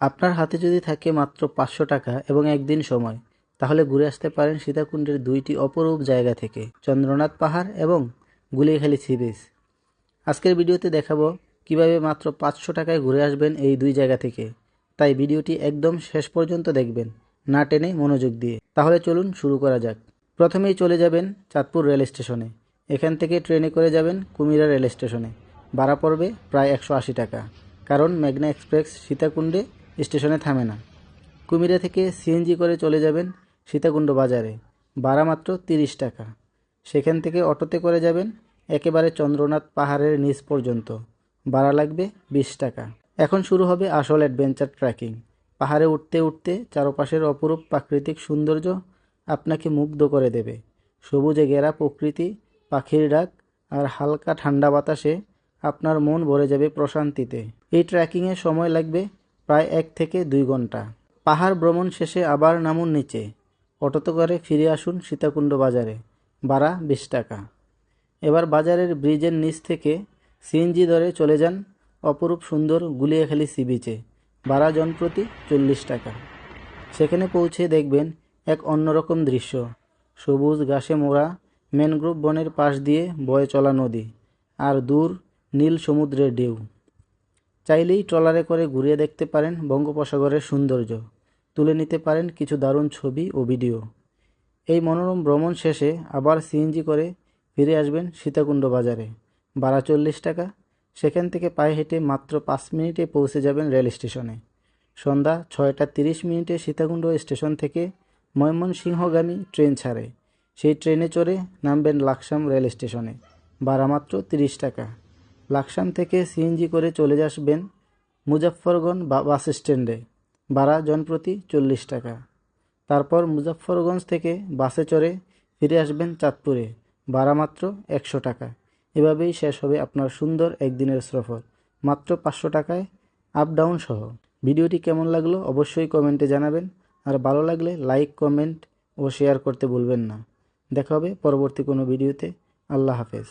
আপনার হাতে যদি থাকে মাত্র পাঁচশো টাকা এবং একদিন সময়, তাহলে ঘুরে আসতে পারেন সীতাকুণ্ডের দুইটি অপরূপ জায়গা থেকে, চন্দ্রনাথ পাহাড় এবং গুলিখালি সি বিচ। আজকের ভিডিওতে দেখাবো কীভাবে মাত্র পাঁচশো টাকায় ঘুরে আসবেন এই দুই জায়গা থেকে। তাই ভিডিওটি একদম শেষ পর্যন্ত দেখবেন, না টেনে মনোযোগ দিয়ে। তাহলে চলুন শুরু করা যাক। প্রথমেই চলে যাবেন চাঁদপুর রেল স্টেশনে। এখান থেকে ট্রেনে করে যাবেন কুমিরা রেল স্টেশনে। ভাড়া পড়বে প্রায় একশো আশি টাকা। কারণ মেঘনা এক্সপ্রেস সীতাকুণ্ডে স্টেশনে থামে না। কুমিরা থেকে সিএনজি করে চলে যাবেন সীতাকুণ্ড বাজারে, ভাড়া মাত্র তিরিশ টাকা। সেখান থেকে অটোতে করে যাবেন একেবারে চন্দ্রনাথ পাহাড়ের নিচ পর্যন্ত। ভাড়া লাগবে বিশ টাকা। এখন শুরু হবে আসল অ্যাডভেঞ্চার ট্রেকিং পাহাড়ে উঠতে উঠতে চারপাশের অপরূপ প্রাকৃতিক সৌন্দর্য আপনাকে মুগ্ধ করে দেবে। সবুজে ঘেরা প্রকৃতি, পাখির ডাক আর হালকা ঠান্ডা বাতাসে আপনার মন ভরে যাবে প্রশান্তিতে। এই ট্রেকিংয়ে সময় লাগবে প্রায় এক থেকে দুই ঘণ্টা। পাহাড় ভ্রমণ শেষে আবার নামুন নিচে। অটোতে করে ফিরে আসুন সীতাকুণ্ড বাজারে, ভাড়া বিশ টাকা। এবার বাজারের ব্রিজের নিচ থেকে সিএনজি ধরে চলে যান অপরূপ সুন্দর গুলিয়াখালী সি বিচে, ভাড়া জনপ্রতি চল্লিশ টাকা। সেখানে পৌঁছে দেখবেন এক অন্যরকম দৃশ্য। সবুজ ঘাসে মোড়া, ম্যানগ্রোভ বনের পাশ দিয়ে বয়ে চলা নদী, আর দূর নীল সমুদ্রের ঢেউ। চাইলেই ট্রলারে করে ঘুরিয়ে দেখতে পারেন বঙ্গোপসাগরের সৌন্দর্য। তুলে নিতে পারেন কিছু দারুণ ছবি ও ভিডিও। এই মনোরম ভ্রমণ শেষে আবার সিএনজি করে ফিরে আসবেন সীতাকুণ্ড বাজারে। ভাড়া চল্লিশ টাকা। সেখান থেকে পায়ে হেঁটে মাত্র পাঁচ মিনিটে পৌঁছে যাবেন রেল স্টেশনে। সন্ধ্যা ছয়টা তিরিশ মিনিটে সীতাকুণ্ড স্টেশন থেকে ময়মনসিংহগামী ট্রেন ছাড়ে। সেই ট্রেনে চড়ে নামবেন লাকসাম রেল স্টেশনে। ভাড়া মাত্র তিরিশ টাকা। লাকসাম থেকে সিএনজি করে চলে আসবেন বা- বাস স্ট্যান্ডে। ভাড়া জনপ্রতি চল্লিশ টাকা। তারপর মুজাফফরগঞ্জ থেকে বাসে চড়ে ফিরে আসবেন চাঁদপুরে। ভাড়া মাত্র একশো টাকা। এভাবেই শেষ হবে আপনার সুন্দর একদিনের সফর। মাত্র পাঁচশো টাকায় আপ ডাউন সহ। ভিডিওটি কেমন লাগল অবশ্যই কমেন্টে জানাবেন। আর ভালো লাগলে লাইক কমেন্ট ও শেয়ার করতে ভুলবেন না। দেখা হবে পরবর্তী কোনো ভিডিওতে। আল্লাহ হাফেজ।